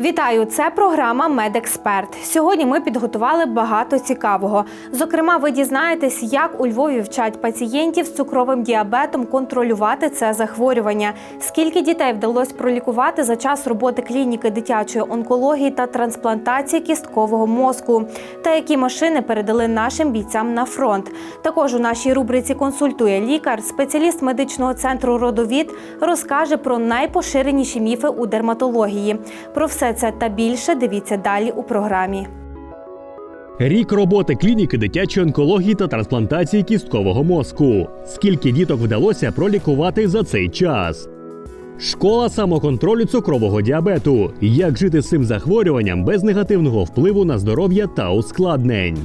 Вітаю! Це програма Медексперт. Сьогодні ми підготували багато цікавого. Зокрема, ви дізнаєтесь, як у Львові вчать пацієнтів з цукровим діабетом контролювати це захворювання, скільки дітей вдалося пролікувати за час роботи клініки дитячої онкології та трансплантації кісткового мозку, та які машини передали нашим бійцям на фронт. Також у нашій рубриці консультує лікар, спеціаліст медичного центру родовід розкаже про найпоширеніші міфи у дерматології. Про все це та більше дивіться далі у програмі. Рік роботи клініки дитячої онкології та трансплантації кісткового мозку. Скільки діток вдалося пролікувати за цей час? Школа самоконтролю цукрового діабету. Як жити з цим захворюванням без негативного впливу на здоров'я та ускладнень?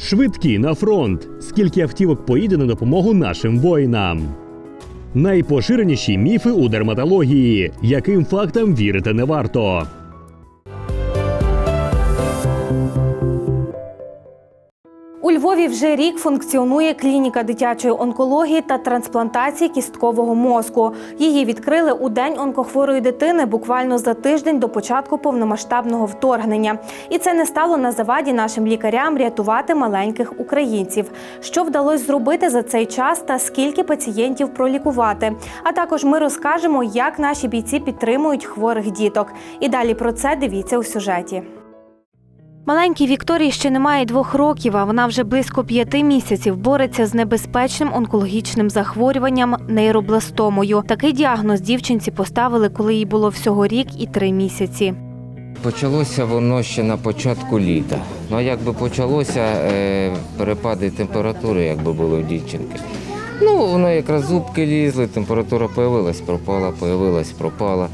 Швидкі на фронт. Скільки автівок поїде на допомогу нашим воїнам? Найпоширеніші міфи у дерматології. Яким фактам вірити не варто? У Львові вже рік функціонує клініка дитячої онкології та трансплантації кісткового мозку. Її відкрили у день онкохворої дитини буквально за тиждень до початку повномасштабного вторгнення. І це не стало на заваді нашим лікарям рятувати маленьких українців. Що вдалося зробити за цей час та скільки пацієнтів пролікувати. А також ми розкажемо, як наші бійці підтримують хворих діток. І далі про це дивіться у сюжеті. Маленькій Вікторії ще немає двох років, а вона вже близько п'яти місяців бореться з небезпечним онкологічним захворюванням нейробластомою. Такий діагноз дівчинці поставили, коли їй було всього рік і три місяці. Почалося воно ще на початку літа. Ну якби почалося е, перепади температури, якби були в дівчинки. Ну, воно якраз зубки лізли, температура появилась, пропала, появилась, пропала.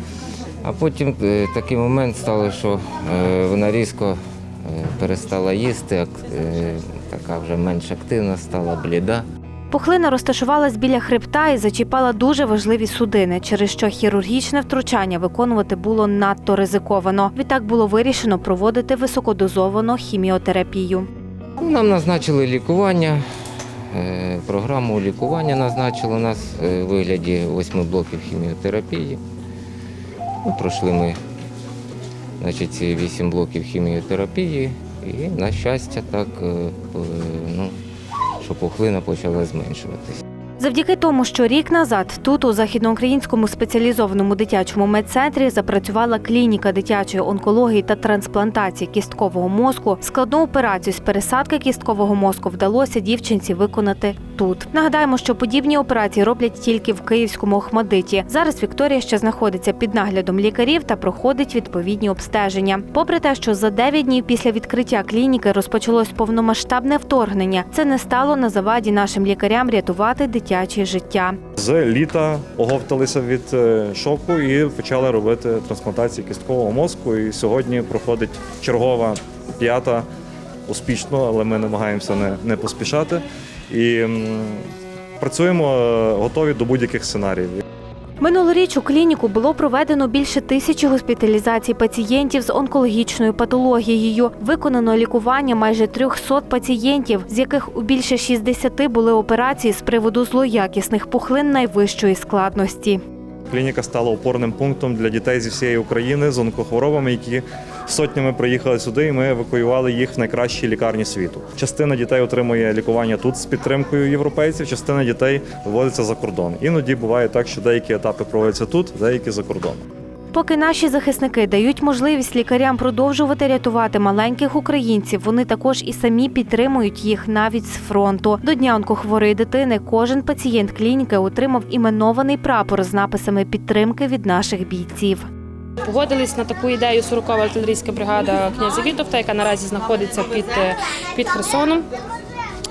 А потім е, такий момент стало, що е, вона різко перестала їсти, е, така вже менш активна стала, бліда. Пухлина розташувалась біля хребта і зачіпала дуже важливі судини, через що хірургічне втручання виконувати було надто ризиковано. Відтак було вирішено проводити високодозовану хіміотерапію. Нам назначили лікування, е, програму лікування назначили нас е, у вигляді восьми блоків хіміотерапії. Ну, пройшли ми значить, ці вісім блоків хіміотерапії і, на щастя, так, е, е, ну, що пухлина почала зменшуватися. Завдяки тому, що рік назад тут, у західноукраїнському спеціалізованому дитячому медцентрі, запрацювала клініка дитячої онкології та трансплантації кісткового мозку. Складну операцію з пересадки кісткового мозку вдалося дівчинці виконати тут. Нагадаємо, що подібні операції роблять тільки в київському Охмадиті. Зараз Вікторія ще знаходиться під наглядом лікарів та проходить відповідні обстеження. Попри те, що за 9 днів після відкриття клініки розпочалось повномасштабне вторгнення, це не стало на заваді нашим лікарям рятувати дитяче життя. З літа оговталися від е, шоку і почали робити трансплантацію кісткового мозку. І сьогодні проходить чергова п'ята успішно, але ми намагаємося не, не поспішати. І працюємо е, готові до будь-яких сценаріїв. Минулоріч у клініку було проведено більше тисячі госпіталізацій пацієнтів з онкологічною патологією. Виконано лікування майже 300 пацієнтів, з яких у більше 60 були операції з приводу злоякісних пухлин найвищої складності. Клініка стала опорним пунктом для дітей зі всієї України з онкохворобами, які сотнями приїхали сюди, і ми евакуювали їх в найкращі лікарні світу. Частина дітей отримує лікування тут з підтримкою європейців, частина дітей виводиться за кордон. Іноді буває так, що деякі етапи проводяться тут, деякі за кордоном. Поки наші захисники дають можливість лікарям продовжувати рятувати маленьких українців, вони також і самі підтримують їх навіть з фронту. До дня онкохворої дитини кожен пацієнт клініки отримав іменований прапор з написами підтримки від наших бійців. Погодились на таку ідею 40-ва артилерійська бригада князя Вітовта, яка наразі знаходиться під, е, під Херсоном.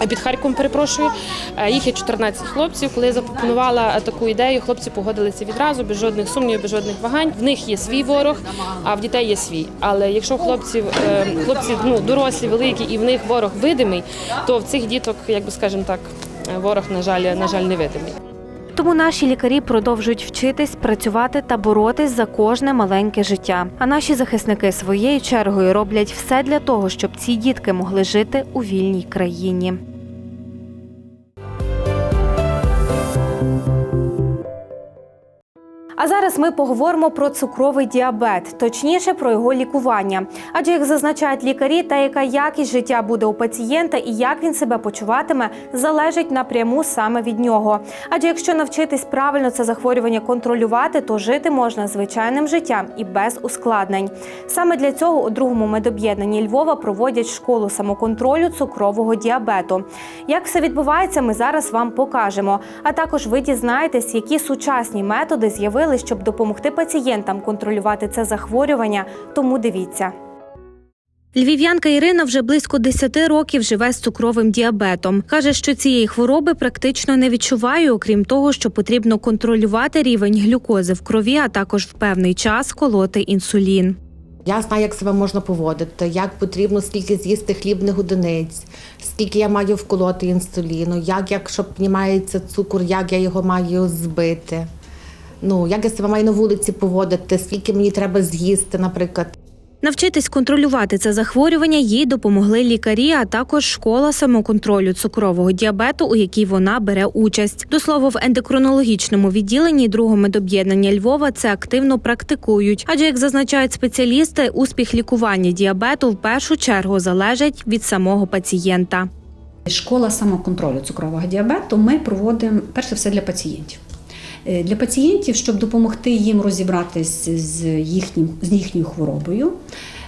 е, під Харковом, перепрошую. Е, Їх є 14 хлопців. Коли я запропонувала таку ідею, хлопці погодилися відразу, без жодних сумнівів, без жодних вагань. В них є свій ворог, а в дітей є свій. Але якщо хлопців, хлопці ну, дорослі, великі, і в них ворог видимий, то в цих діток, як би скажемо так, ворог, на жаль, на жаль, невидимий. Тому наші лікарі продовжують вчитись, працювати та боротись за кожне маленьке життя. А наші захисники своєю чергою роблять все для того, щоб ці дітки могли жити у вільній країні. А зараз ми поговоримо про цукровий діабет, точніше про його лікування. Адже як зазначають лікарі, та яка якість життя буде у пацієнта і як він себе почуватиме, залежить напряму саме від нього. Адже якщо навчитись правильно це захворювання контролювати, то жити можна звичайним життям і без ускладнень. Саме для цього у другому медоб'єднанні Львова проводять школу самоконтролю цукрового діабету. Як все відбувається, ми зараз вам покажемо. А також ви дізнаєтесь, які сучасні методи з'явились, щоб допомогти пацієнтам контролювати це захворювання. Тому дивіться. Львів'янка Ірина вже близько 10 років живе з цукровим діабетом. Каже, що цієї хвороби практично не відчуває, окрім того, що потрібно контролювати рівень глюкози в крові, а також в певний час колоти інсулін. Я знаю, як себе можна поводити, як потрібно скільки з'їсти хлібних одиниць, скільки я маю вколоти інсуліну, як якщо піднімається цукор, як я його маю збити. Ну, як я себе маю на вулиці поводити, скільки мені треба з'їсти, наприклад. Навчитись контролювати це захворювання їй допомогли лікарі, а також школа самоконтролю цукрового діабету, у якій вона бере участь. До слова, в ендокринологічному відділенні другого медоб'єднання Львова це активно практикують. Адже, як зазначають спеціалісти, успіх лікування діабету в першу чергу залежить від самого пацієнта. Школа самоконтролю цукрового діабету ми проводимо перше все для пацієнтів. Е, Для пацієнтів, щоб допомогти їм розібратись з, їхнім, з їхньою хворобою,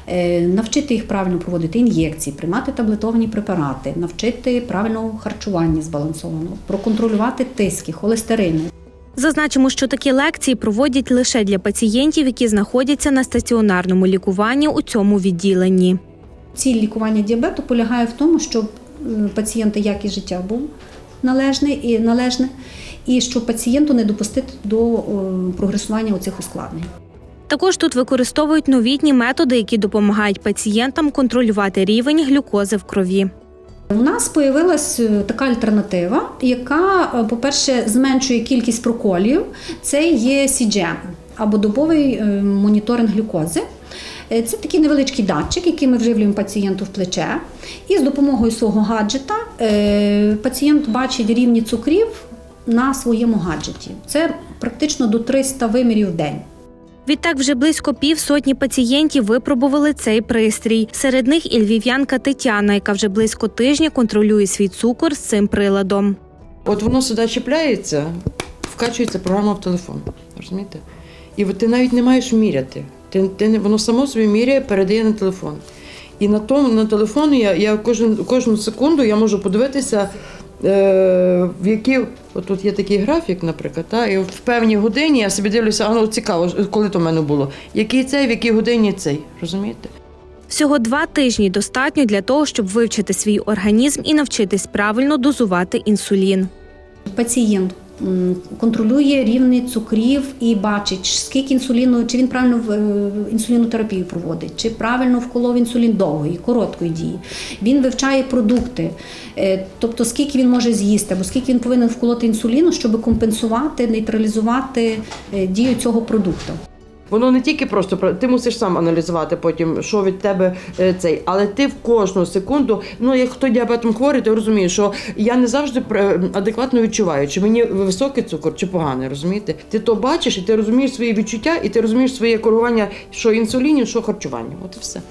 е, навчити їх правильно проводити ін'єкції, приймати таблетовані препарати, навчити правильного харчування збалансованого, проконтролювати тиски, холестерини. Зазначимо, що такі лекції проводять лише для пацієнтів, які знаходяться на стаціонарному лікуванні у цьому відділенні. Ціль лікування діабету полягає в тому, щоб пацієнта якість життя був належний і належне, і щоб пацієнту не допустити до е, прогресування оцих ускладнень. Також тут використовують новітні методи, які допомагають пацієнтам контролювати рівень глюкози в крові. У нас з'явилася така альтернатива, яка, е, по-перше, зменшує кількість проколів. Це є CGM або добовий е, моніторинг глюкози. Е, Це такий невеличкий датчик, який ми вживлюємо пацієнту в плече. І з допомогою свого гаджета е, пацієнт бачить рівні цукрів на своєму гаджеті. Це практично до 300 вимірів в день. Відтак вже близько півсотні пацієнтів випробували цей пристрій. Серед них і львів'янка Тетяна, яка вже близько тижня контролює свій цукор з цим приладом. От воно сюди чіпляється, вкачується програма в телефон. Розумієте? І от ти навіть не маєш міряти. Ти, ти, не- воно само собі міряє, передає на телефон. І на тому на телефоні я, я кожен, кожну секунду я можу подивитися, в які. отут тут є такий графік, наприклад, та, і в певній годині я собі дивлюся, а ну цікаво, коли то в мене було. Який цей, в якій годині цей. Розумієте? Всього два тижні достатньо для того, щоб вивчити свій організм і навчитись правильно дозувати інсулін. Пацієнт контролює рівні цукрів і бачить, скільки інсуліну, чи він правильно е, інсулінотерапію проводить, чи правильно вколов інсулін довгої, короткої дії. Він вивчає продукти, е, тобто скільки він може з'їсти, або скільки він повинен вколоти інсуліну, щоб компенсувати, нейтралізувати е, дію цього продукту. Воно не тільки просто про ти мусиш сам аналізувати потім, що від тебе е, цей, але ти в кожну секунду, ну як хто діабетом хворий, ти розумієш, що я не завжди е, адекватно відчуваю, чи мені високий цукор, чи поганий, розумієте? Ти то бачиш, і ти розумієш свої відчуття, і ти розумієш своє коригування, що інсулінів, що харчування. От і все.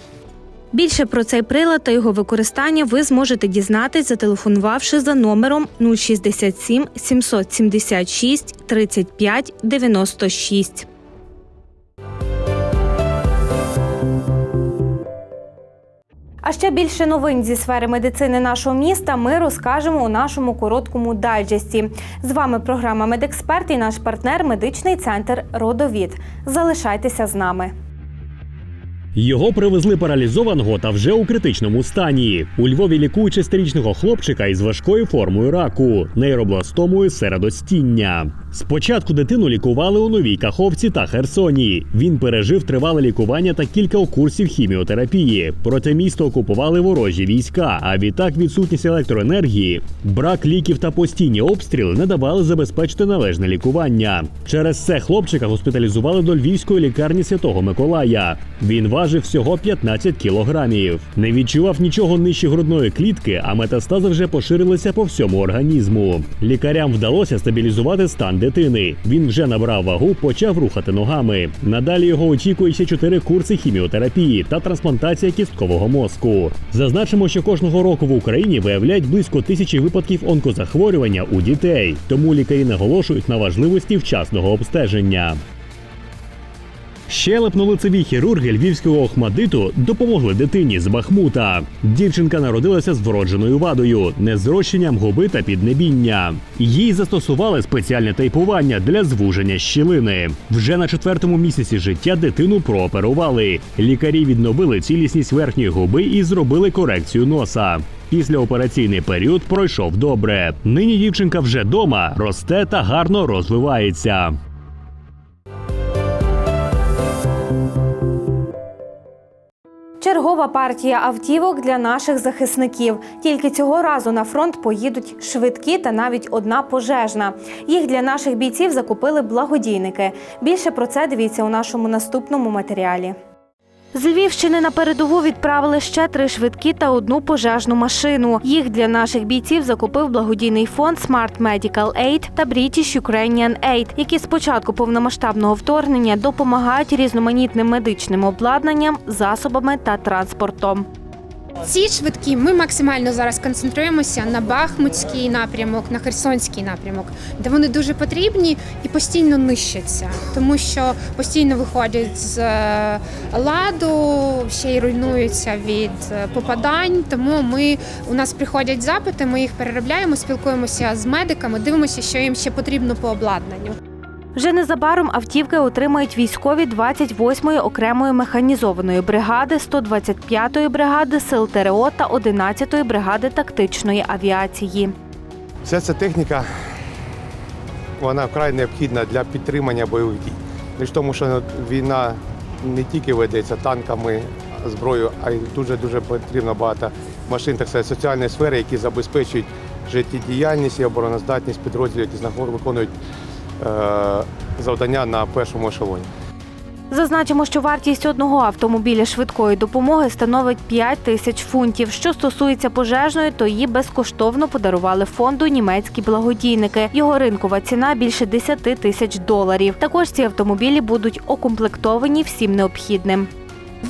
Більше про цей прилад та його використання ви зможете дізнатись, зателефонувавши за номером 067 776 35 96. А ще більше новин зі сфери медицини нашого міста ми розкажемо у нашому короткому дайджесті. З вами програма Медексперт і наш партнер медичний центр Родовід. Залишайтеся з нами. Його привезли паралізованого та вже у критичному стані. У Львові лікують шестирічного хлопчика із важкою формою раку, нейробластомою середостіння. Спочатку дитину лікували у Новій Каховці та Херсоні. Він пережив тривале лікування та кілька курсів хіміотерапії. Проте місто окупували ворожі війська. А відтак відсутність електроенергії, брак ліків та постійні обстріли не давали забезпечити належне лікування. Через це хлопчика госпіталізували до львівської лікарні Святого Миколая. Він важив всього 15 кілограмів. Не відчував нічого нижче грудної клітки, а метастази вже поширилися по всьому організму. Лікарям вдалося стабілізувати стан дитини. Він вже набрав вагу, почав рухати ногами. Надалі його очікує ще чотири курси хіміотерапії та трансплантація кісткового мозку. Зазначимо, що кожного року в Україні виявляють близько тисячі випадків онкозахворювання у дітей. Тому лікарі наголошують на важливості вчасного обстеження. Щелепно-лицеві хірурги львівського охмадиту допомогли дитині з Бахмута. Дівчинка народилася з вродженою вадою, незрощенням губи та піднебіння. Їй застосували спеціальне тейпування для звуження щілини. Вже на четвертому місяці життя дитину прооперували. Лікарі відновили цілісність верхньої губи і зробили корекцію носа. Післяопераційний період пройшов добре. Нині дівчинка вже дома, росте та гарно розвивається. Чергова партія автівок для наших захисників. Тільки цього разу на фронт поїдуть швидкі та навіть одна пожежна. Їх для наших бійців закупили благодійники. Більше про це дивіться у нашому наступному матеріалі. З Львівщини на передову відправили ще три швидкі та одну пожежну машину. Їх для наших бійців закупив благодійний фонд Smart Medical Aid та British Ukrainian Aid, які з початку повномасштабного вторгнення допомагають різноманітним медичним обладнанням, засобами та транспортом. Ці швидкі ми максимально зараз концентруємося на Бахмутський напрямок, на Херсонський напрямок, де вони дуже потрібні і постійно нищаться, тому що постійно виходять з е, ладу, ще й руйнуються від е, попадань. Тому ми у нас приходять запити, ми їх переробляємо, спілкуємося з медиками, дивимося, що їм ще потрібно по обладнанню. Вже незабаром автівки отримають військові 28-ї окремої механізованої бригади, 125-ї бригади сил ТРО та 11-ї бригади тактичної авіації. Вся ця техніка вона вкрай необхідна для підтримання бойових дій. Лише тому, що війна не тільки ведеться танками, зброєю, а й дуже дуже потрібно багато машин, так сказати, соціальної сфери, які забезпечують життєдіяльність і обороноздатність підрозділів, які виконують завдання на першому ешелоні. Зазначимо, що вартість одного автомобіля швидкої допомоги становить 5 тисяч фунтів. Що стосується пожежної, то її безкоштовно подарували фонду німецькі благодійники. Його ринкова ціна більше 10 тисяч доларів. Також ці автомобілі будуть окомплектовані всім необхідним.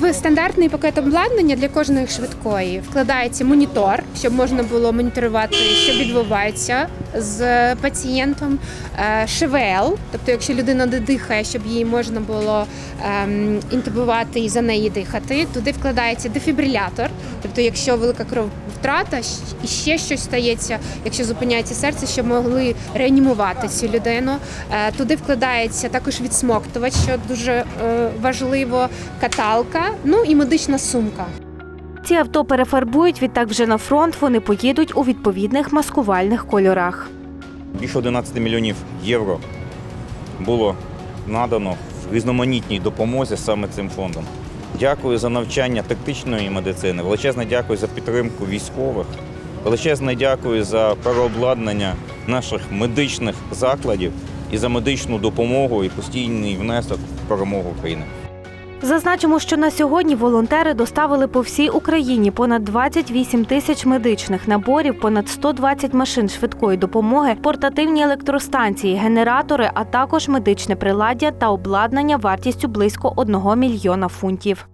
В стандартний пакет обладнання для кожної швидкої вкладається монітор, щоб можна було моніторувати, що відбувається з пацієнтом. Е, ШВЛ, тобто, якщо людина не дихає, щоб її можна було ем, інтубувати і за неї дихати. Туди вкладається дефібрилятор, тобто, якщо велика крововтрата і ще щось стається, якщо зупиняється серце, щоб могли реанімувати цю людину. Е, Туди вкладається також відсмоктувач, що дуже е, важливо, каталка, ну і медична сумка. Ці авто перефарбують, відтак вже на фронт вони поїдуть у відповідних маскувальних кольорах. Більше 11 мільйонів євро було надано в різноманітній допомозі саме цим фондом. Дякую за навчання тактичної медицини, величезне дякую за підтримку військових, величезне дякую за переобладнання наших медичних закладів і за медичну допомогу і постійний внесок в перемогу України. Зазначимо, що на сьогодні волонтери доставили по всій Україні понад 28 тисяч медичних наборів, понад 120 машин швидкої допомоги, портативні електростанції, генератори, а також медичне приладдя та обладнання вартістю близько 1 мільйона фунтів.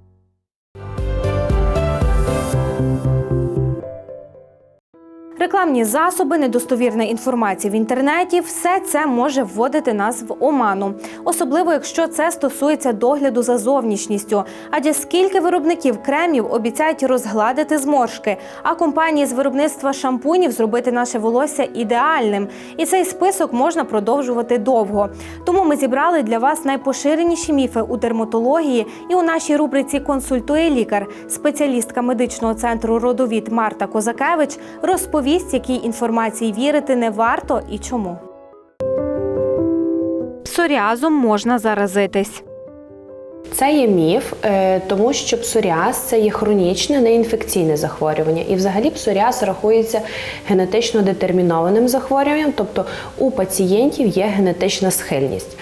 Рекламні засоби, недостовірна інформація в інтернеті все це може вводити нас в оману, особливо якщо це стосується догляду за зовнішністю. Адже скільки виробників кремів обіцяють розгладити зморшки, а компанії з виробництва шампунів зробити наше волосся ідеальним. І цей список можна продовжувати довго. Тому ми зібрали для вас найпоширеніші міфи у дерматології, і у нашій рубриці консультує лікар, спеціалістка медичного центру родовід Марта Козакевич розповість, якій інформації вірити не варто і чому. Псоріазом можна заразитись. Це є міф, е, тому що псоріаз це є хронічне неінфекційне захворювання. І взагалі псоріаз рахується генетично детермінованим захворюванням, тобто у пацієнтів є генетична схильність.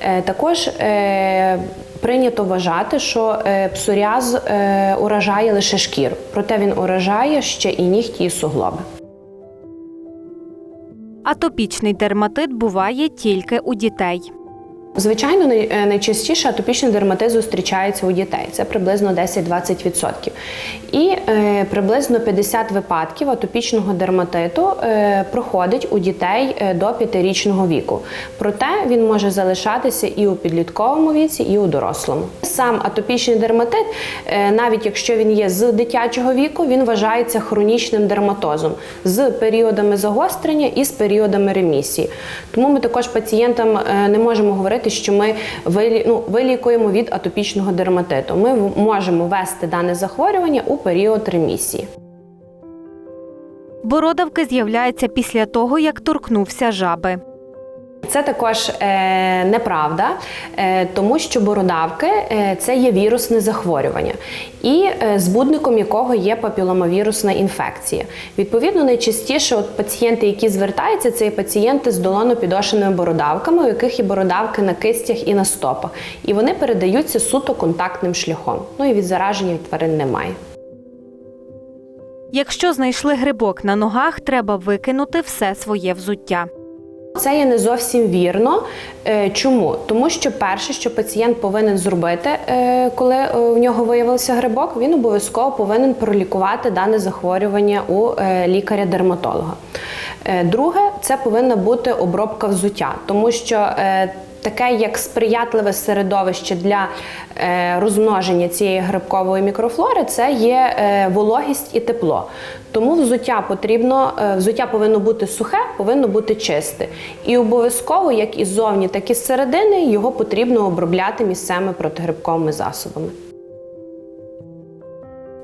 Е, Також е, прийнято вважати, що псоріаз уражає лише шкіру, проте він уражає ще і нігті і суглоби. Атопічний дерматит буває тільки у дітей. Звичайно, е, найчастіше атопічний дерматит зустрічається у дітей. Це приблизно 10-20%. І е, приблизно 50 випадків атопічного дерматиту е, проходить у дітей е, до 5-річного віку. Проте він може залишатися і у підлітковому віці, і у дорослому. Сам атопічний дерматит, е, навіть якщо він є з дитячого віку, він вважається хронічним дерматозом з періодами загострення і з періодами ремісії. Тому ми також пацієнтам е, не можемо говорити, що ми вилі- ну, вилікуємо від атопічного дерматиту. Ми можемо вести дане захворювання у період ремісії. Бородавки з'являються після того, як торкнувся жаби. Це також е, неправда, е, тому що бородавки е, це є вірусне захворювання, і е, збудником якого є папіломавірусна інфекція. Відповідно, найчастіше от пацієнти, які звертаються, це є пацієнти з долонопідошеними бородавками, у яких є бородавки на кистях і на стопах. І вони передаються суто контактним шляхом. Ну і від зараження тварин немає. Якщо знайшли грибок на ногах, треба викинути все своє взуття. Це є не зовсім вірно. Е, Чому? Тому що перше, що пацієнт повинен зробити, е, коли е, в нього виявився грибок, він обов'язково повинен пролікувати дане захворювання у лікаря-дерматолога. Друге, це повинна бути обробка взуття, тому що таке як сприятливе середовище для е, розмноження цієї грибкової мікрофлори це є е, вологість і тепло. Тому взуття потрібно, е, взуття повинно бути сухе, повинно бути чисте. І обов'язково, як і ззовні, так і зсередини, його потрібно обробляти місцевими протигрибковими засобами.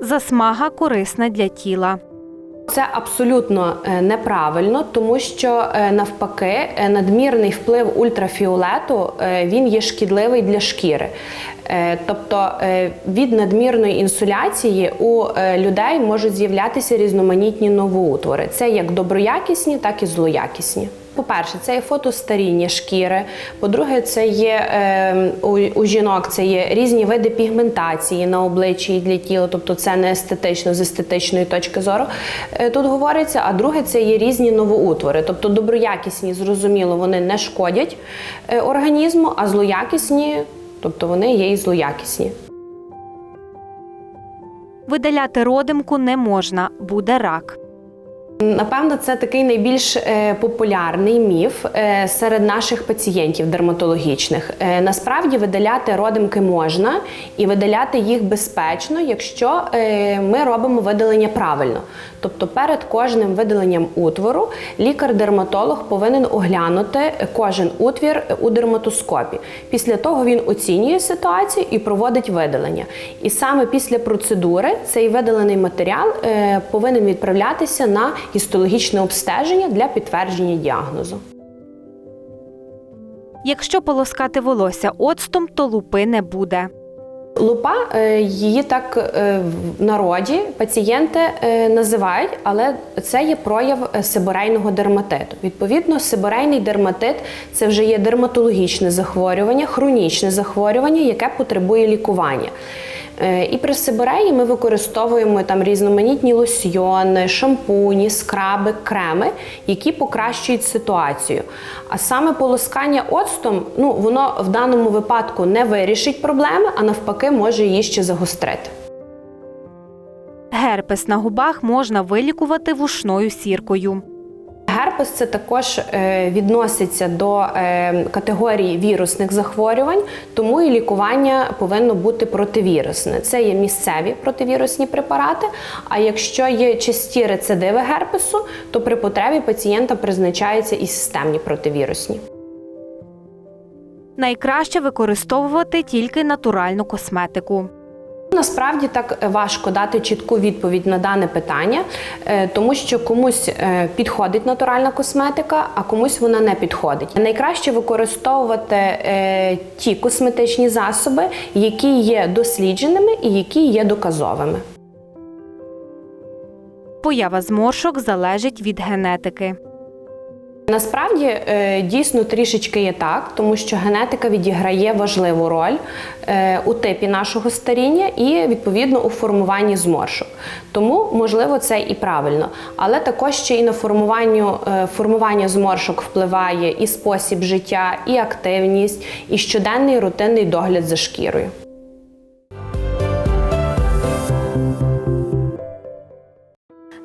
Засмага корисна для тіла. Це абсолютно е, неправильно, тому що е, навпаки е, надмірний вплив ультрафіолету він є шкідливий для шкіри. Тобто від надмірної інсуляції у людей можуть з'являтися різноманітні новоутвори. Це як доброякісні, так і злоякісні. По-перше, це є фотостаріння шкіри. По-друге, це є е, у, у жінок це є різні види пігментації на обличчі і для тіла, тобто це не естетично з естетичної точки зору. е, Тут говориться. А друге, це є різні новоутвори. Тобто доброякісні, зрозуміло, вони не шкодять е, організму, а злоякісні, тобто вони є і злоякісні. Видаляти родимку не можна, буде рак. Напевно, це такий найбільш е, популярний міф е, серед наших пацієнтів дерматологічних. Е, насправді видаляти родимки можна і видаляти їх безпечно, якщо ми робимо видалення правильно. Тобто перед кожним видаленням утвору лікар-дерматолог повинен оглянути кожен утвір у дерматоскопі. Після того він оцінює ситуацію і проводить видалення. І саме після процедури цей видалений матеріал е, повинен відправлятися на гістологічне обстеження для підтвердження діагнозу. Якщо полоскати волосся оцтом, то лупи не буде. Лупа е, її так е, в народі пацієнти е, називають, але це є прояв сиборейного дерматиту. Відповідно, сиборейний дерматит це вже є дерматологічне захворювання, хронічне захворювання, яке потребує лікування. Е, І при сибореї ми використовуємо там різноманітні лосьйони, шампуні, скраби, креми, які покращують ситуацію. А саме полоскання оцтом, ну воно в даному випадку не вирішить проблеми, а навпаки може її ще загострити. Герпес на губах можна вилікувати вушною сіркою. Герпес це також е, відноситься до е, категорії вірусних захворювань, тому і лікування повинно бути противірусне. Це є місцеві противірусні препарати. А якщо є часті рецидиви герпесу, то при потребі пацієнта призначаються і системні противірусні. Найкраще використовувати тільки натуральну косметику. Насправді так важко дати чітку відповідь на дане питання, е, тому що комусь е, підходить натуральна косметика, а комусь вона не підходить. Найкраще використовувати е, ті косметичні засоби, які є дослідженими і які є доказовими. Поява зморшок залежить від генетики. Насправді е, дійсно трішечки є так, тому що генетика відіграє важливу роль е, у типі нашого старіння і відповідно у формуванні зморшок. Тому, можливо, це і правильно. Але також ще і на формуванню, е, формування зморшок впливає і спосіб життя, і активність, і щоденний рутинний догляд за шкірою.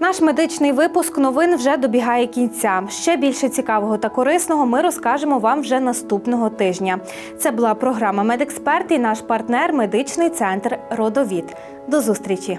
Наш медичний випуск новин вже добігає кінця. Ще більше цікавого та корисного ми розкажемо вам вже наступного тижня. Це була програма Медексперт і наш партнер медичний центр Родовід. До зустрічі!